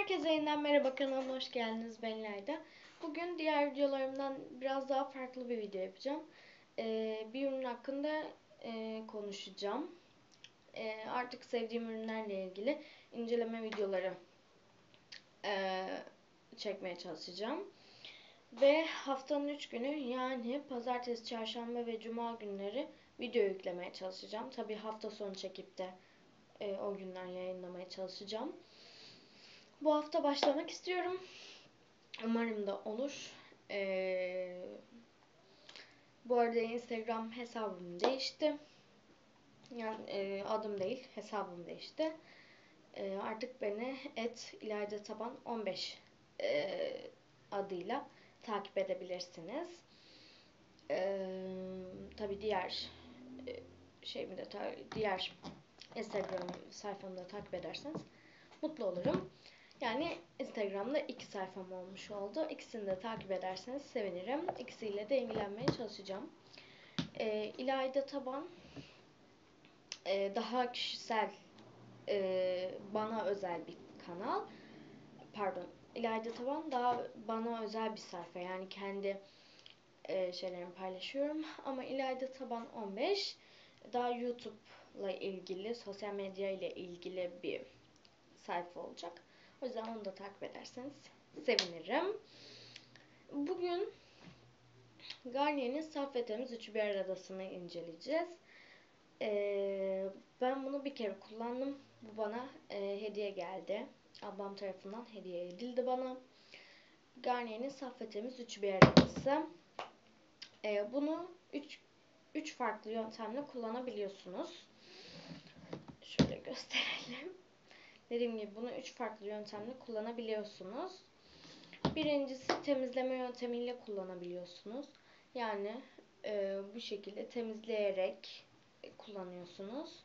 Herkese yeniden merhaba kanalıma hoş geldiniz ben Layda. Bugün diğer videolarımdan biraz daha farklı bir video yapacağım. Ee, bir ürün hakkında e, konuşacağım. Ee, artık sevdiğim ürünlerle ilgili inceleme videoları e, çekmeye çalışacağım. Ve haftanın 3 günü yani pazartesi, çarşamba ve cuma günleri video yüklemeye çalışacağım. Tabi hafta sonu çekip de e, o günler yayınlamaya çalışacağım. Bu hafta başlamak istiyorum. Umarım da olur. Ee, bu arada Instagram hesabım değişti. Yani e, adım değil, hesabım değişti. E, artık beni et İlayda Taban 15 e, adıyla takip edebilirsiniz. E, Tabi diğer e, şeyimi de diğer Instagram sayfamda takip ederseniz mutlu olurum. Yani Instagram'da iki sayfam olmuş oldu. İkisini de takip ederseniz sevinirim. İkisiyle de ilgilenmeye çalışacağım. E, İlayda Taban e, daha kişisel e, bana özel bir kanal. Pardon. İlayda Taban daha bana özel bir sayfa. Yani kendi e, şeylerimi paylaşıyorum. Ama İlayda Taban 15 daha YouTube'la ilgili, sosyal medya ile ilgili bir sayfa olacak. O yüzden onu da takip ederseniz sevinirim. Bugün Garnier'in saf ve temiz üçü bir aradasını inceleyeceğiz. Ee, ben bunu bir kere kullandım. Bu bana e, hediye geldi. Ablam tarafından hediye edildi bana. Garnier'in saf ve temiz üçü bir aradası. Ee, bunu 3 3 farklı yöntemle kullanabiliyorsunuz. Şöyle gösterelim. Dediğim gibi bunu üç farklı yöntemle kullanabiliyorsunuz. Birincisi temizleme yöntemiyle kullanabiliyorsunuz. Yani e, bu şekilde temizleyerek kullanıyorsunuz.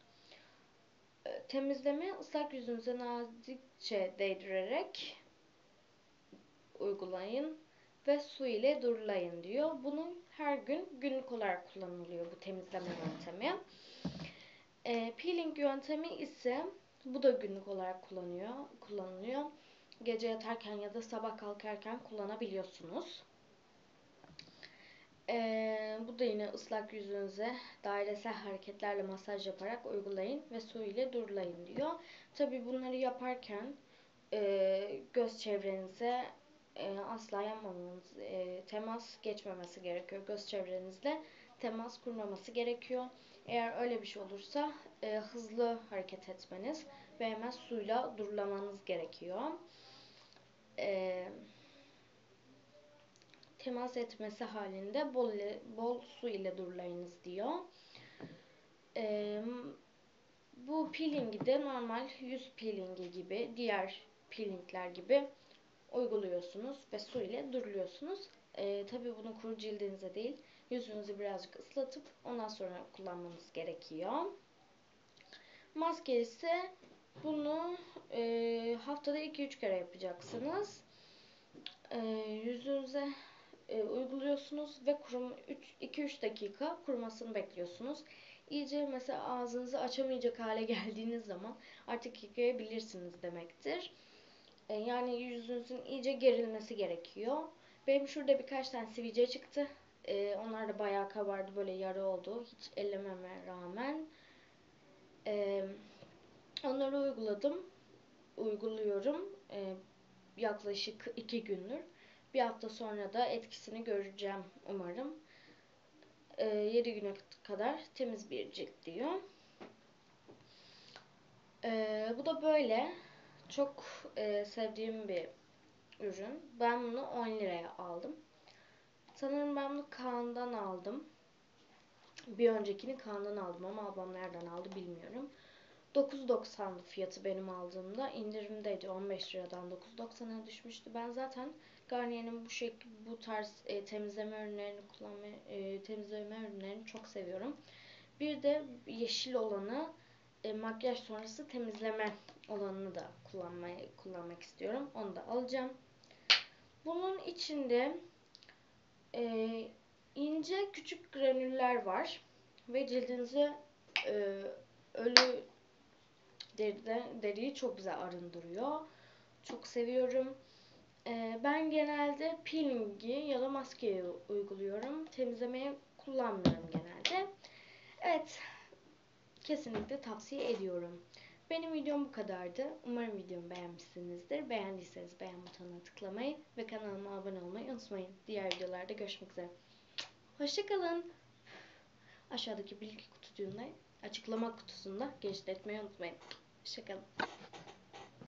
E, temizleme ıslak yüzünüze nazikçe değdirerek uygulayın ve su ile durulayın diyor. Bunu her gün günlük olarak kullanılıyor bu temizleme yöntemi. E, peeling yöntemi ise bu da günlük olarak kullanıyor, kullanılıyor. Gece yatarken ya da sabah kalkarken kullanabiliyorsunuz. Ee, bu da yine ıslak yüzünüze dairesel hareketlerle masaj yaparak uygulayın ve su ile durulayın diyor. Tabi bunları yaparken e, göz çevrenize e, asla yapmamanız, e, temas geçmemesi gerekiyor. Göz çevrenizle temas kurmaması gerekiyor. Eğer öyle bir şey olursa e, hızlı hareket etmeniz ve hemen suyla durulamanız gerekiyor. E, temas etmesi halinde bol, bol su ile durulayınız diyor. E, bu peelingi de normal yüz peelingi gibi, diğer peelingler gibi uyguluyorsunuz ve su ile duruluyorsunuz. E, Tabi bunu kuru cildinize değil, yüzünüzü birazcık ıslatıp ondan sonra kullanmanız gerekiyor. Maske ise bunu e, haftada 2-3 kere yapacaksınız. E, yüzünüze e, uyguluyorsunuz ve kurum 2-3 dakika kurumasını bekliyorsunuz. İyice mesela ağzınızı açamayacak hale geldiğiniz zaman artık yıkayabilirsiniz demektir. E, yani yüzünüzün iyice gerilmesi gerekiyor. Benim şurada birkaç tane sivilce çıktı. E, onlar da bayağı kabardı böyle yarı oldu. Hiç ellememe rağmen. E, onları uyguladım. Uyguluyorum. E, yaklaşık iki gündür. Bir hafta sonra da etkisini göreceğim umarım. E, 7 güne kadar temiz bir cilt diyor. E, bu da böyle. Çok e, sevdiğim bir ürün. Ben bunu 10 liraya aldım. Sanırım ben bunu Kaan'dan aldım. Bir öncekini Kaan'dan aldım ama ablam nereden aldı bilmiyorum. 9.90'dı fiyatı benim aldığımda. İndirimdeydi. 15 liradan 9.90'a düşmüştü. Ben zaten Garnier'in bu şekil bu tarz e, temizleme ürünlerini kullanma e, temizleme ürünlerini çok seviyorum. Bir de yeşil olanı e, makyaj sonrası temizleme olanını da kullanmayı kullanmak istiyorum. Onu da alacağım. Bunun içinde e, ince küçük granüller var ve cildinizi e, ölü deride, deriyi çok güzel arındırıyor. çok seviyorum. Ee, ben genelde peelingi ya da maskeyi uyguluyorum. Temizlemeyi kullanmıyorum genelde. Evet, kesinlikle tavsiye ediyorum. Benim videom bu kadardı. Umarım videomu beğenmişsinizdir. Beğendiyseniz beğen butonuna tıklamayı ve kanalıma abone olmayı unutmayın. Diğer videolarda görüşmek üzere. Hoşçakalın. Aşağıdaki bilgi kutucuğunda, açıklama kutusunda genişletmeyi unutmayın. Hoşçakalın.